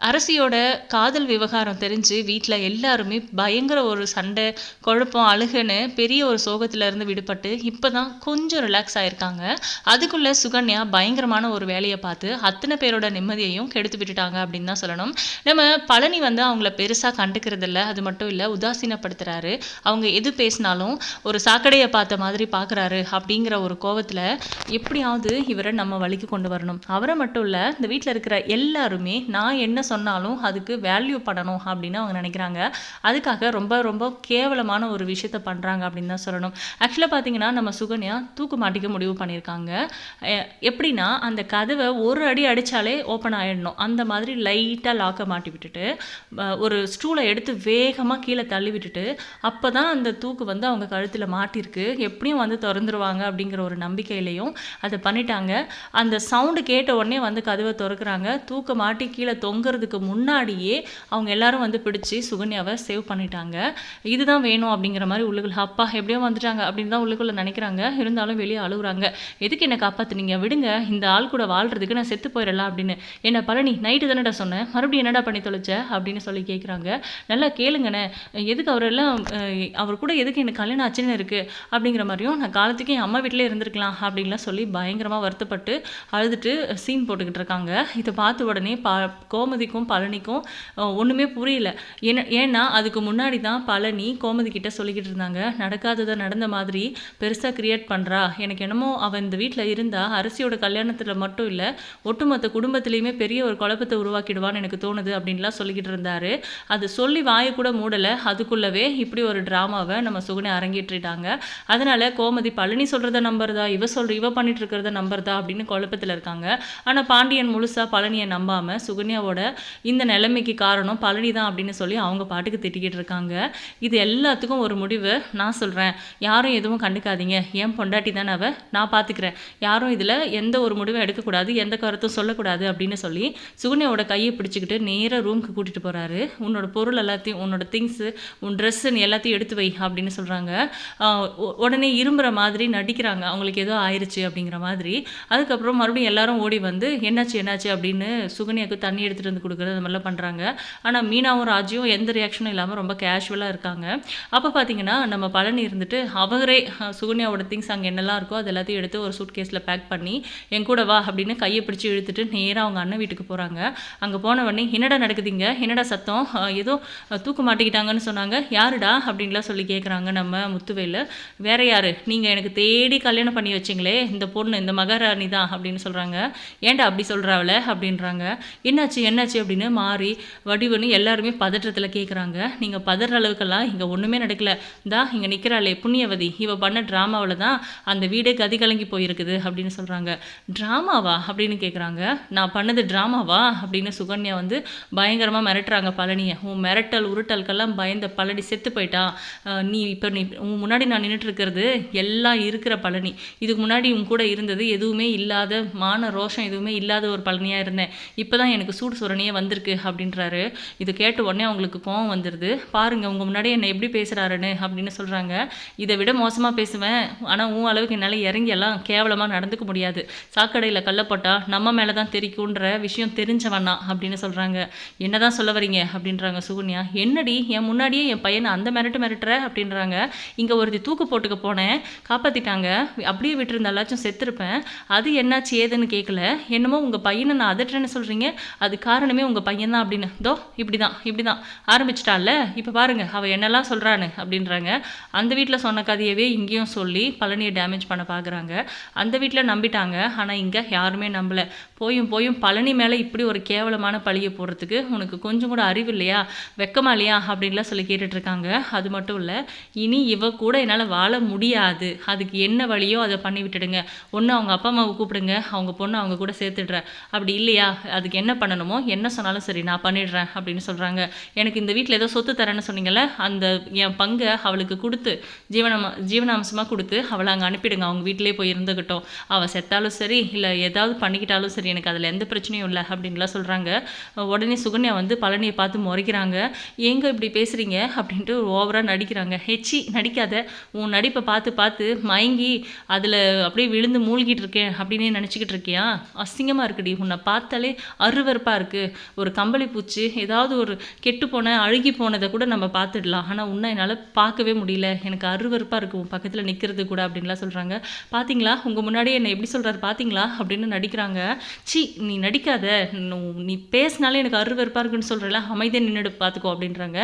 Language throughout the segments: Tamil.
அரசியோட காதல் விவகாரம் தெரிஞ்சு வீட்டில் எல்லாருமே பயங்கர ஒரு சண்டை குழப்பம் அழுகுன்னு பெரிய ஒரு சோகத்திலேருந்து விடுபட்டு இப்போ தான் கொஞ்சம் ரிலாக்ஸ் ஆயிருக்காங்க. அதுக்குள்ளே சுகன்யா பயங்கரமான ஒரு வேலையை பார்த்து அத்தனை பேரோட நிம்மதியையும் கெடுத்து விட்டுட்டாங்க அப்படின்னு தான் சொல்லணும். நம்ம பழனி வந்து அவங்கள பெருசாக கண்டுக்கிறதில்ல அது மட்டும் இல்லை உதாசீனப்படுத்துகிறாரு அவங்க எது பேசினாலும் ஒரு சாக்கடையை பார்த்த மாதிரி பார்க்குறாரு அப்படிங்கிற ஒரு கோவத்தில் எப்படியாவது இவரை நம்ம வழிக்கு கொண்டு வரணும். அவரை மட்டும் இல்லை இந்த வீட்டில் இருக்கிற எல்லாருமே நான் என்ன சொன்னாலும் அதுக்கு வேல்யூ பண்ணணும் அப்படின்னு அவங்க நினைக்கிறாங்க. அதுக்காக ரொம்ப ரொம்ப கேவலமான ஒரு விஷயத்த பண்ணுறாங்க அப்படின்னு தான் சொல்லணும். ஆக்சுவலாக பார்த்தீங்கன்னா நம்ம சுகன்யா தூக்கு மாட்டிக்க முடிவு பண்ணியிருக்காங்க. எப்படின்னா அந்த கதவை ஒரு அடி அடித்தாலே ஓப்பன் ஆகிடணும் அந்த மாதிரி லைட்டாக லாக்கை மாட்டி விட்டுட்டு ஒரு ஸ்டூலை எடுத்து வேகமாக கீழே தள்ளி விட்டுட்டு அப்போ தான் அந்த தூக்கு வந்து அவங்க கழுத்தில் மாட்டிருக்கு. எப்படியும் வந்து திறந்துருவாங்க அப்படிங்கிற ஒரு நம்பிக்கையிலையும் அதை பண்ணிட்டாங்க. அந்த சவுண்டு கேட்ட உடனே வந்து கதவை திறக்கிறாங்க. தூக்க மாட்டி கீழே தொங்குறதுக்கு முன்னாடியே அவங்க எல்லாரும் வந்து பிடிச்சி சுகன்யாவை சேவ் பண்ணிட்டாங்க. இதுதான் வேணும் அப்படிங்கிற மாதிரி உள்ளுக்குள்ள அப்பா எப்படியோ வந்துட்டாங்க அப்படின்னு தான் உள்ளுக்குள்ள நினைக்கிறாங்க. இருந்தாலும் வெளியே அழுகுறாங்க. எதுக்கு என்னை காப்பாத்துனீங்க? விடுங்க. இந்த ஆள் கூட வாழ்றதுக்கு நான் செத்து போயிடலாம் அப்படின்னு. என்ன பழனி நைட்டு தானடா சொன்னேன். மறுபடியும் என்னடா பண்ணி தொலைச்ச? அப்படின்னு சொல்லி கேட்குறாங்க நல்லா கேளுங்கண்ணே. எதுக்கு அவரெல்லாம் அவர் கூட எதுக்கு எனக்கு கல்யாணம் ஆச்சுன்னு இருக்கு? அப்படிங்கிற மாதிரியும் நான் காலத்துக்கு என் அம்மா வீட்டிலே இருந்திருக்கலாம் அப்படின்லாம் சொல்லி பயங்கரமாக வருத்தப்பட்டு அழுதுட்டு சீன் போட்டுக்கிட்டு இருக்காங்க. இதை பார்த்த உடனே கோமதி கோமதிக்கும் பழனிக்கும் ஒன்றுமே புரியல. ஏன்னா ஏன்னா அதுக்கு முன்னாடி தான் பழனி கோமதி கிட்ட சொல்லிக்கிட்டு இருந்தாங்க. நடக்காததை நடந்த மாதிரி பெருசாக கிரியேட் பண்ணுறா எனக்கு என்னமோ அவன் இந்த வீட்டில் இருந்தால் அரசியோட கல்யாணத்தில் மட்டும் இல்லை ஒட்டுமொத்த குடும்பத்திலையுமே பெரிய ஒரு குழப்பத்தை உருவாக்கிடுவான்னு எனக்கு தோணுது அப்படின்லாம் சொல்லிக்கிட்டு இருந்தாரு. அது சொல்லி வாயை கூட மூடலை. அதுக்குள்ளவே இப்படி ஒரு ட்ராமாவை நம்ம சுகுணை அரங்கேற்றிட்டாங்க. அதனால கோமதி பழனி சொல்கிறத நம்புறதா இவ சொல்கிற இவ பண்ணிட்டு இருக்கிறத நம்புறதா அப்படின்னு குழப்பத்தில் இருக்காங்க. ஆனால் பாண்டியன் முழுசா பழனியை நம்பாமல் சுகன்யாவோட இந்த நிலைமைக்கு காரணம் பழனி தான் அப்படின்னு சொல்லி அவங்க பாட்டுக்கு திட்டிக்கிட்டு இருக்காங்க. இது எல்லாத்துக்கும் ஒரு முடிவு. நான் சொல்கிறேன் யாரும் எதுவும் கண்டுக்காதீங்க. என் பொண்டாட்டி தானே அவள் நான் பார்த்துக்கிறேன் யாரும் இதில் எந்த ஒரு முடிவும் எடுக்கக்கூடாது. எந்த கருத்தும் சொல்லக்கூடாது அப்படின்னு சொல்லி சுகுனியோட கையை பிடிச்சிக்கிட்டு நேராக ரூமுக்கு கூட்டிகிட்டு போகிறாரு உன்னோட பொருள் எல்லாத்தையும் உன்னோட திங்ஸு உன் ட்ரெஸ்ஸு நீ எல்லாத்தையும் எடுத்து வை அப்படின்னு சொல்கிறாங்க உடனே இரும்புற மாதிரி நடிக்கிறாங்க. அவங்களுக்கு ஏதோ ஆயிடுச்சு அப்படிங்கிற மாதிரி. அதுக்கப்புறம் மறுபடியும் எல்லாரும் ஓடி வந்து என்னாச்சு என்னாச்சு? அப்படின்னு சுகன்யாவுக்கு தண்ணி எடுத்துகிட்டு வந்து கொடுக்குறது அந்த மாதிரிலாம் பண்ணுறாங்க ஆனால் மீனாவும் ராஜியும் எந்த ரியாக்ஷனும் இல்லாமல் ரொம்ப கேஷுவலாக இருக்காங்க. அப்போ பார்த்தீங்கன்னா நம்ம பழனி இருந்துட்டு அவரே சுகன்யாவோட திங்ஸ் அங்கே என்னெல்லாம் இருக்கோ அது எல்லாத்தையும் எடுத்து ஒரு சூட் கேஸில் பேக் பண்ணி என் கூட வா அப்படின்னு கையை பிடிச்சி இழுத்துட்டு நேராக அவங்க அண்ணன் வீட்டுக்கு போகிறாங்க அங்கே போன உடனே என்னடா நடக்குதுங்க? என்னடா சத்தம்? ஏதோ தூக்க மாட்டிக்கிட்டாங்கன்னு சொன்னாங்க. யாருடா? அப்படின்லாம் சொல்லி கேட்குறாங்க நம்ம முத்துவேலு. வேற யார்? நீங்கள் எனக்கு தேடி கல்யாணம் பண்ணி வச்சிங்களே இந்த பொண்ணு இந்த மகாராணி தான் அப்படின்னு சொல்கிறாங்க ஏன்டா அப்படி சொல்கிறாவல அப்படின்றாங்க. என்னாச்சு? என்னாச்சு? அப்படின்னு மாறி வடிவனு எல்லாருமே பதற்றத்தில் கேட்குறாங்க நீங்கள் பதற அளவுக்கெல்லாம் இங்கே ஒன்றுமே நடக்கல. தா இங்கே நிற்கிறாளே புண்ணியவதி. இவ பண்ண ட்ராமாவில் தான் அந்த வீடே கதி கலங்கி போயிருக்குது அப்படின்னு சொல்கிறாங்க ட்ராமாவா? அப்படின்னு கேட்குறாங்க நான் பண்ணது ட்ராமாவா? அப்படின்னு சுகன்யா வந்து பயங்கரமாக மிரட்டுறாங்க பழனியை. உன் மிரட்டல் உருட்டலுக்கெல்லாம் பயந்த பழனி செத்து போயிட்டான் நீ இப்போ நீ உன் முன்னாடி நான் நின்றுட்டு இருக்கிறது எல்லாம் இருக்கிற பழனி. இதுக்கு முன்னாடி உன் கூட இருந்தது எதுவுமே இல்லாத மான ரோஷம் எதுவுமே இல்லாத ஒரு பழனியாக இருந்தேன். இப்போ தான் எனக்கு சூடு உடனே வந்திருக்கு அப்படின்றாரு. இது கேட்ட உடனே அவங்களுக்கு கோவம் வந்துடுது பாருங்க உங்கள் முன்னாடி என்னை எப்படி பேசுகிறாருன்னு அப்படின்னு சொல்கிறாங்க இதை விட மோசமாக பேசுவேன். ஆனால் உன் அளவுக்கு என்னால் இறங்கி எல்லாம் கேவலமாக நடந்துக்க முடியாது. சாக்கடையில் கள்ளப்பட்டா நம்ம மேலே தான் தெரிக்குன்ற விஷயம் தெரிஞ்சவனா அப்படின்னு சொல்கிறாங்க என்ன தான் சொல்ல வரீங்க? அப்படின்றாங்க சுகன்யா. என்னடி என் முன்னாடியே என் பையனை அந்த மிரட்டு மிரட்டுற? அப்படின்றாங்க. இங்கே ஒருத்தி தூக்கு போட்டுக்க போனேன். காப்பாற்றிட்டாங்க அப்படியே விட்டுருந்தாலாச்சும் செத்துருப்பேன். அது என்னாச்சு ஏதுன்னு கேட்கல என்னமோ உங்கள் பையனை நான் அதட்டுறேன்னு சொல்கிறீங்க அது காரணம் உங்கள் பையன் தான் அப்படின்னு. தோ இப்படி தான் இப்படி தான் ஆரம்பிச்சிட்டால இப்போ பாருங்க அவள் என்னெல்லாம் சொல்கிறான்னு அப்படின்றாங்க. அந்த வீட்டில் சொன்ன கதையவே இங்கேயும் சொல்லி பழனியை டேமேஜ் பண்ண பார்க்குறாங்க அந்த வீட்டில் நம்பிட்டாங்க ஆனால் இங்கே யாருமே நம்பலை. போயும் போயும் பழனி மேலே இப்படி ஒரு கேவலமான பழியை போடுறதுக்கு உனக்கு கொஞ்சம் கூட அறிவு இல்லையா? வெக்கமா இல்லையா? அப்படின்லாம் சொல்லி கேட்டுட்ருக்காங்க. அது மட்டும் இல்லை இனி இவ கூட என்னால் வாழ முடியாது. அதுக்கு என்ன வழியோ அதை பண்ணி விட்டுடுங்க. ஒன்று அவங்க அப்பா அம்மாவை கூப்பிடுங்க அவங்க பொண்ணு அவங்க கூட சேர்த்துடுறேன் அப்படி இல்லையா? அதுக்கு என்ன பண்ணணுமோ என்ன சொன்னாலும் சரி நான் பண்ணிடுறேன் அப்படின்னு சொல்கிறாங்க எனக்கு இந்த வீட்டில் ஏதோ சொத்து தரேன்னு சொன்னீங்கல்ல அந்த என் பங்கை அவளுக்கு கொடுத்து ஜீவனம் ஜீவனாம்சமாக கொடுத்து அவளை அங்கே அனுப்பிடுங்க. அவங்க வீட்டிலே போய் இருந்துக்கிட்டோம் அவள் செத்தாலும் சரி இல்லை ஏதாவது பண்ணிக்கிட்டாலும் சரி எனக்கு அதில் எந்த பிரச்சனையும் இல்லை அப்படின்லாம் சொல்கிறாங்க உடனே சுகன்யா வந்து பழனியை பார்த்து முறைக்கிறாங்க. எங்கே இப்படி பேசுகிறீங்க அப்படின்ட்டு ஓவராக நடிக்கிறாங்க. ஹெச்சி நடிக்காத. உன் நடிப்பை பார்த்து பார்த்து மயங்கி அதில் அப்படியே விழுந்து மூழ்கிட்டு இருக்கேன் அப்படின்னே நினச்சிக்கிட்டு இருக்கியா? அசிங்கமாக இருக்குடி. உன்னை பார்த்தாலே அருவருப்பாக இருக்குது ஒரு கம்பளி பூச்சி ஏதாவது ஒரு கெட்டு போன அழுகி போனதை கூட நம்ம பார்த்துடலாம். ஆனால் உன்ன என்னால் பார்க்கவே முடியல. எனக்கு அருவருப்பாக இருக்கும் பக்கத்தில் நிற்கிறது கூட அப்படின்லாம் சொல்கிறாங்க பார்த்தீங்களா உங்கள் முன்னாடியே என்னை எப்படி சொல்கிறாரு பார்த்தீங்களா அப்படின்னு நடிக்கிறாங்க. சி நீ நடிக்காத. நீ பேசினாலே எனக்கு அருவருப்பாக இருக்குன்னு சொல்கிறல அமைதியாக நின்றுடு பார்த்துக்கோ அப்படின்றாங்க.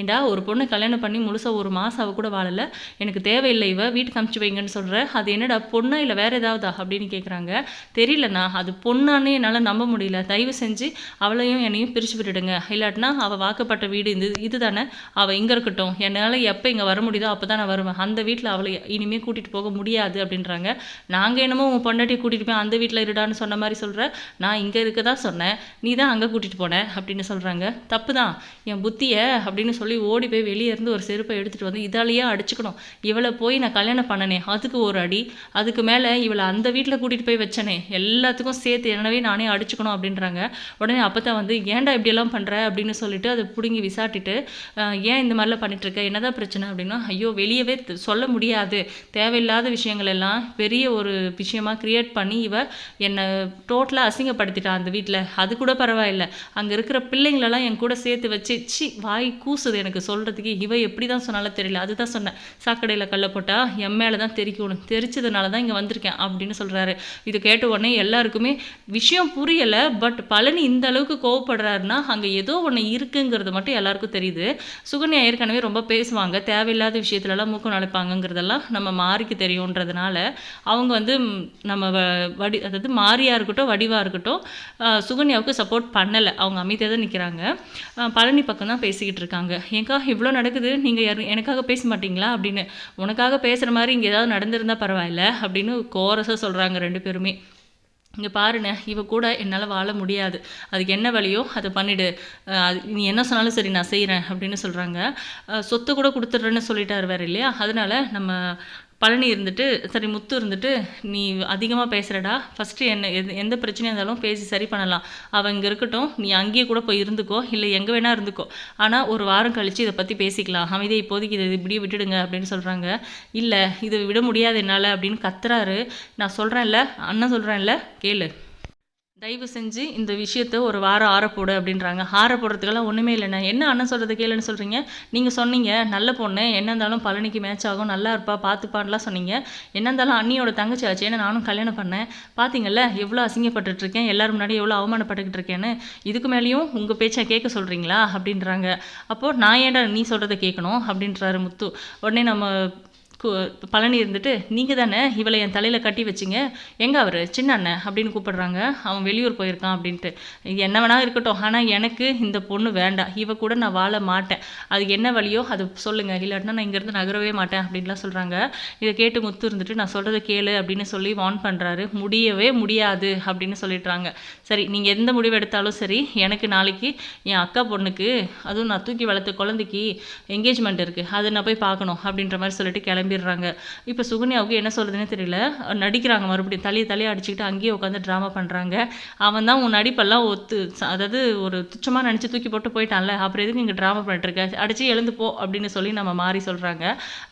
ஏண்டா ஒரு பொண்ணை கல்யாணம் பண்ணி முழுசாக ஒரு மாதம் அவ கூட வாழலை. எனக்கு தேவையில்லை இவ வீட்டுக்கு அமுச்சு வைங்கன்னு சொல்கிற அது என்னடா பொண்ணா இல்லை வேறு ஏதாவதா? அப்படின்னு கேட்குறாங்க தெரியலண்ணா அது பொண்ணானே என்னால் நம்ப முடியல. தயவு செஞ்சு அவளையும் என்னையும் பிரித்து விட்டுடுங்க. இல்லாட்டினா அவள் வாக்கப்பட்ட வீடு இது இதுதானே? அவள் இங்கே இருக்கட்டும். என்னால் எப்போ இங்கே வர முடியுதோ அப்போ தான் நான் வருவேன். அந்த வீட்டில் அவளை இனிமேல் கூட்டிகிட்டு போக முடியாது அப்படின்றாங்க. நாங்கள் என்னமோ உன் பொண்டாட்டி கூட்டிகிட்டு போய் அந்த வீட்டில் இருடான்னு சொன்ன மாதிரி சொல்கிற நான் இங்கே இருக்க தான் சொன்னேன். நீ தான் அங்கே கூட்டிகிட்டு போன அப்படின்னு சொல்கிறாங்க தப்பு தான் என் புத்தியை அப்படின்னு சொல்லி ஓடி போய் வெளியே இருந்து ஒரு செருப்பை எடுத்துகிட்டு வந்து இதாலேயே அடிச்சுக்கணும். இவளை போய் நான் கல்யாணம் பண்ணனே. அதுக்கு ஒரு அடி. அதுக்கு மேலே இவளை அந்த வீட்டில் கூட்டிகிட்டு போய் வச்சனே. எல்லாத்துக்கும் சேர்த்து எனவே நானே அடிச்சுக்கணும் அப்படின்றாங்க. உடனே அப்பதான் வந்து ஏன்டா இப்படியெல்லாம் பண்ணுற அப்படின்னு சொல்லிட்டு அதை பிடுங்கி விசாட்டிட்டு ஏன் இந்த மாதிரிலாம் பண்ணிட்டு இருக்க என்னதான் பிரச்சனை? அப்படின்னா ஐயோ வெளியவே சொல்ல முடியாது. தேவையில்லாத விஷயங்கள் எல்லாம் பெரிய ஒரு விஷயமா க்ரியேட் பண்ணி இவ என்னை டோட்டலாக அசிங்கப்படுத்திட்டான் அந்த வீட்டில் அது கூட பரவாயில்ல. அங்கே இருக்கிற பிள்ளைங்களெல்லாம் என் கூட சேர்த்து வச்சு சி வாய் கூசுது எனக்கு சொல்கிறதுக்கு இவ எப்படி தான் சொன்னாலும் தெரியல. அதுதான் சொன்னேன். சாக்கடையில் கல்ல போட்டால் என் மேலே தான் தெரிக்கணும் தெரிச்சதுனால தான் இங்கே வந்திருக்கேன். அப்படின்னு சொல்கிறாரு இது கேட்ட உடனே எல்லாருக்குமே விஷயம் புரியலை. பட் பழனி இந்த அளவுக்கு கோவப்படுறாருன்னா அங்கே ஏதோ ஒன்று இருக்குங்கிறது மட்டும் எல்லாருக்கும் தெரியுது. சுகன்யா ஏற்கனவே ரொம்ப பேசுவாங்க. தேவையில்லாத விஷயத்துலலாம் மூக்கம் நுழைப்பாங்கங்கிறதெல்லாம் நம்ம மாறிக்கு தெரியுன்றதுனால அவங்க வந்து நம்ம வ- வடி அதாவது மாரியாக இருக்கட்டும் வடிவாக இருக்கட்டும் சுகன்யாவுக்கு சப்போர்ட் பண்ணலை. அவங்க அமைதியாக தான் நிற்கிறாங்க பழனி பக்கம் தான் பேசிக்கிட்டு இருக்காங்க. ஏங்கா இவ்வளோ நடக்குது நீங்கள் யாரு எனக்காக பேச மாட்டீங்களா? அப்படின்னு உனக்காக பேசுகிற மாதிரி இங்கே ஏதாவது நடந்திருந்தா பரவாயில்ல அப்படின்னு கோரஸாக சொல்கிறாங்க ரெண்டு பேருமே. இங்கே பாருண்ணே இவ கூட என்னால் வாழ முடியாது. அதுக்கு என்ன வழியோ அதை பண்ணிடு. அது நீ என்ன சொன்னாலும் சரி நான் செய்கிறேன் அப்படின்னு சொல்கிறாங்க சொத்தை கூட கொடுத்துட்றேன்னு சொல்லிட்டாரு வேறு இல்லையா? அதனால நம்ம பழனி இருந்துட்டு சரி முத்து இருந்துட்டு நீ அதிகமாக பேசுகிறடா ஃபஸ்ட்டு என்ன எது எந்த பிரச்சனையாக இருந்தாலும் பேசி சரி பண்ணலாம். அவன் இங்கே இருக்கட்டும். நீ அங்கேயே கூட போய் இருந்துக்கோ. இல்லை எங்கே வேணால் இருந்துக்கோ. ஆனால் ஒரு வாரம் கழித்து இதை பற்றி பேசிக்கலாம். அமைதியை இப்போதைக்கு இதை இப்படியே விட்டுடுங்க அப்படின்னு சொல்கிறாங்க இல்லை இது விட முடியாது என்னால் அப்படின்னு கத்துறாரு. நான் சொல்கிறேன்ல அண்ணன் சொல்கிறேன்ல கேளு. தயவு செஞ்சு இந்த விஷயத்த ஒரு வாரம் ஆற போடு அப்படின்றாங்க. ஆற போடுறதுக்கெல்லாம் ஒன்றுமே இல்லைண்ணே. என்ன அண்ணன் சொல்கிறது கேளுன்னு சொல்கிறீங்க நீங்கள் சொன்னீங்க நல்ல பொண்ணு என்ன இருந்தாலும் பழனிக்கு மேட்ச் ஆகும் நல்லா இருப்பா பார்த்துப்பான்லாம் சொன்னீங்க. என்ன இருந்தாலும் அண்ணியோட தங்கச்சி ஆச்சு ஏன்னா நானும் கல்யாணம் பண்ணேன். பார்த்தீங்கல்ல எவ்வளோ அசிங்கப்பட்டுட்டு இருக்கேன் எல்லோரும் முன்னாடி எவ்வளோ அவமானப்பட்டுக்கிட்டு இருக்கேன்னு இதுக்கு மேலேயும் உங்கள் பேச்சை கேட்க சொல்கிறீங்களா அப்படின்றாங்க. அப்போது நான் ஏன்டா நீ சொல்கிறத கேட்கணும்? அப்படின்றாரு முத்து. உடனே நம்ம பழனி இருந்துட்டு நீங்கள் தானே இவளை என் தலையில் கட்டி வச்சிங்க? எங்கே அவர்? சின்ன அண்ணன்? அப்படின்னு கூப்பிடுறாங்க. அவன் வெளியூர் போயிருக்கான் அப்படின்ட்டு. இது என்ன வேணா இருக்கட்டும். ஆனால் எனக்கு இந்த பொண்ணு வேண்டாம். இவ கூட நான் வாழ மாட்டேன். அது என்ன வழியோ அது சொல்லுங்கள் இல்லாட்டினா நான் இங்கேருந்து நகரவே மாட்டேன் அப்படின்லாம் சொல்கிறாங்க இதை கேட்டு முத்து இருந்துட்டு நான் சொல்கிறத கேளு அப்படின்னு சொல்லி வார்ன் பண்ணுறாரு முடியவே முடியாது அப்படின்னு சொல்லிடுறாங்க. சரி நீங்கள் எந்த முடிவு எடுத்தாலும் சரி எனக்கு நாளைக்கு என் அக்கா பொண்ணுக்கு அதுவும் நான் தூக்கி வளர்த்த குழந்தைக்கு என்கேஜ்மெண்ட் இருக்குது அதை நான் போய் பார்க்கணும் அப்படின்ற மாதிரி சொல்லிட்டு கிளம்பி போயிடுறாங்க இப்போ சுகன்யாவுக்கு என்ன சொல்கிறதுனே தெரியல. நடிக்கிறாங்க மறுபடியும் தலையை தலையை அடிச்சுக்கிட்டு அங்கேயே உட்காந்து ட்ராமா பண்ணுறாங்க அவன் தான் உன் நடிப்பெல்லாம் ஒத்து அதாவது ஒரு துச்சமாக நினச்சி தூக்கி போட்டு போயிட்டான்ல. அப்புறம் எதுக்கு இங்கே ட்ராமா பண்ணிட்டுருக்க அடித்து எழுந்து போ அப்படின்னு சொல்லி நம்ம மாறி சொல்கிறாங்க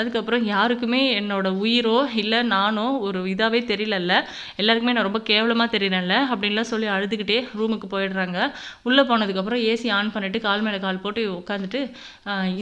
அதுக்கப்புறம் யாருக்குமே என்னோட உயிரோ இல்லை நானோ ஒரு இதாகவே தெரியலல்ல. எல்லாருக்குமே நான் ரொம்ப கேவலமாக தெரியறேன்ல அப்படின்லாம் சொல்லி அழுதுகிட்டே ரூமுக்கு போயிடுறாங்க. உள்ளே போனதுக்கப்புறம் ஏசி ஆன் பண்ணிட்டு கால் மேலே கால் போட்டு உட்காந்துட்டு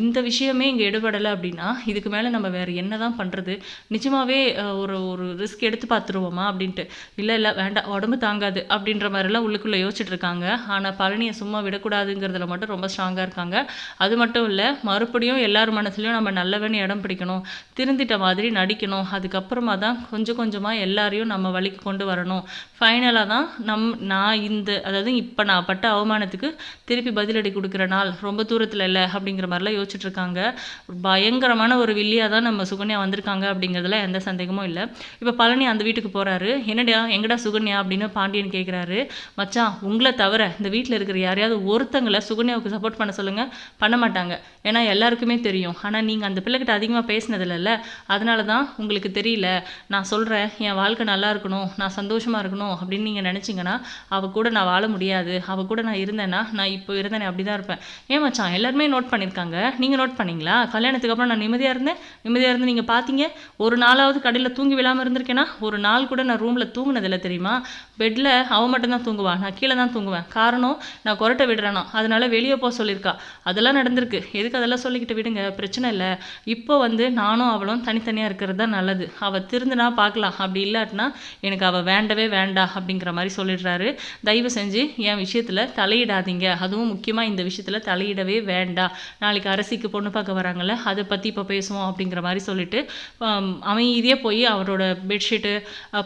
இந்த விஷயமே இங்கே எடுபடலை அப்படின்னா இதுக்கு மேலே நம்ம வேறு என்ன தான் பண்ணுறது நிஜமாகவே ஒரு ஒரு ரிஸ்க் எடுத்து பார்த்துருவோமா அப்படின்ட்டு. இல்லை இல்லை வேண்டாம் உடம்பு தாங்காது அப்படின்ற மாதிரிலாம் உள்ளுக்குள்ளே யோசிச்சுட்டு இருக்காங்க. ஆனால் பழனியை சும்மா விடக்கூடாதுங்கிறதுல மட்டும் ரொம்ப ஸ்ட்ராங்காக இருக்காங்க. அது மட்டும் இல்லை மறுபடியும் எல்லார் மனசுலையும் நம்ம நல்லவன் இடம் பிடிக்கணும். திருந்திட்ட மாதிரி நடிக்கணும். அதுக்கப்புறமா தான் கொஞ்சம் கொஞ்சமாக எல்லாரையும் நம்ம வழிக்கு கொண்டு வரணும். ஃபைனலாக தான் நம் நான் இந்த அதாவது இப்போ நான் பட்ட அவமானத்துக்கு திருப்பி பதிலடி கொடுக்குற நாள். ரொம்ப தூரத்தில் இல்லை அப்படிங்கிற மாதிரிலாம் யோசிச்சுட்டு இருக்காங்க. பயங்கரமான ஒரு வில்லியாக தான் நம்ம சுகன் சுகன்யா வந்திருக்காங்க அப்படிங்கிறதுல எந்த சந்தேகமும் இல்லை. இப்போ பழனி அந்த வீட்டுக்கு போகிறாரு என்னடா எங்கடா சுகன்யா அப்படின்னு பாண்டியன் கேட்குறாரு மச்சான் உங்களை தவிர இந்த வீட்டில் இருக்கிற யாரையாவது ஒருத்தங்களை சுகன்யாவுக்கு சப்போர்ட் பண்ண சொல்லுங்கள் பண்ண மாட்டாங்க. ஏன்னா எல்லாருக்குமே தெரியும். ஆனால் நீங்கள் அந்த பிள்ளைகிட்ட அதிகமாக பேசினதில்ல அதனால தான் உங்களுக்கு தெரியல. நான் சொல்கிறேன் என் வாழ்க்கை நல்லா இருக்கணும் நான் சந்தோஷமாக இருக்கணும் அப்படின்னு நீங்கள் நினச்சிங்கன்னா அவள் கூட நான் வாழ முடியாது. அவள் கூட நான் இருந்தேன்னா நான் இப்போ இருந்தேனே அப்படி தான் இருப்பேன். ஏன் மச்சான் எல்லாருமே நோட் பண்ணியிருக்காங்க நீங்கள் நோட் பண்ணீங்களா? கல்யாணத்துக்கு அப்புறம் நான் நிம்மதியாக இருந்தேன்? நிம்மதியாக இருந்து நீங்கள் நீங்கள் பார்த்தீங்க ஒரு நாளாவது கடையில் தூங்கி விழாமல் இருந்திருக்கேனா? ஒரு நாள் கூட நான் ரூமில் தூங்கினதில்ல தெரியுமா? பெட்டில் அவன் மட்டும்தான் தூங்குவான் நான் கீழே தான் தூங்குவேன். காரணம் நான் கொரட்டை விடுறேனோ. அதனால் வெளியே போக சொல்லியிருக்கா. அதெல்லாம் நடந்திருக்கு. எதுக்கு அதெல்லாம் சொல்லிக்கிட்டு விடுங்க? பிரச்சனை இல்லை. இப்போ வந்து நானும் அவளும் தனித்தனியாக இருக்கிறது தான் நல்லது. அவள் திருந்தினா பார்க்கலாம் அப்படி இல்லாட்டினா எனக்கு அவள் வேண்டவே வேண்டாம் அப்படிங்கிற மாதிரி சொல்லிடுறாரு. தயவு செஞ்சு என் விஷயத்தில் தலையிடாதீங்க. அதுவும் முக்கியமாக இந்த விஷயத்தில் தலையிடவே வேண்டாம் நாளைக்கு அரசிக்கு பொண்ணு பார்க்க வராங்கல்ல அதை பற்றி இப்போ பேசுவோம் அப்படிங்கிற மாதிரி சொல்லிட்டு ஆம், அமைதியாக போய் அவரோட பெட்ஷீட்டு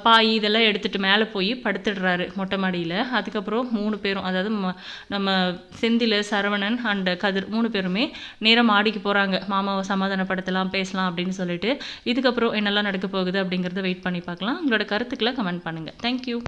பாய் இதெல்லாம் எடுத்துட்டு மேலே போய் படுத்துடுறாரு மொட்டை மாடியில். அதுக்கப்புறம் மூணு பேரும் அதாவது ம- நம்ம செந்தில் சரவணன் அண்ட் கதிர் மூணு பேருமே நேரம் மாடிக்கு போகிறாங்க மாமாவை சமாதானப்படுத்தலாம் பேசலாம் அப்படின்னு சொல்லிட்டு. இதுக்கப்புறம் என்னெல்லாம் நடக்க போகுது அப்படிங்கிறத வெயிட் பண்ணி பார்க்கலாம். உங்களோட கருத்துக்களை கமெண்ட் பண்ணுங்கள் தேங்க்யூ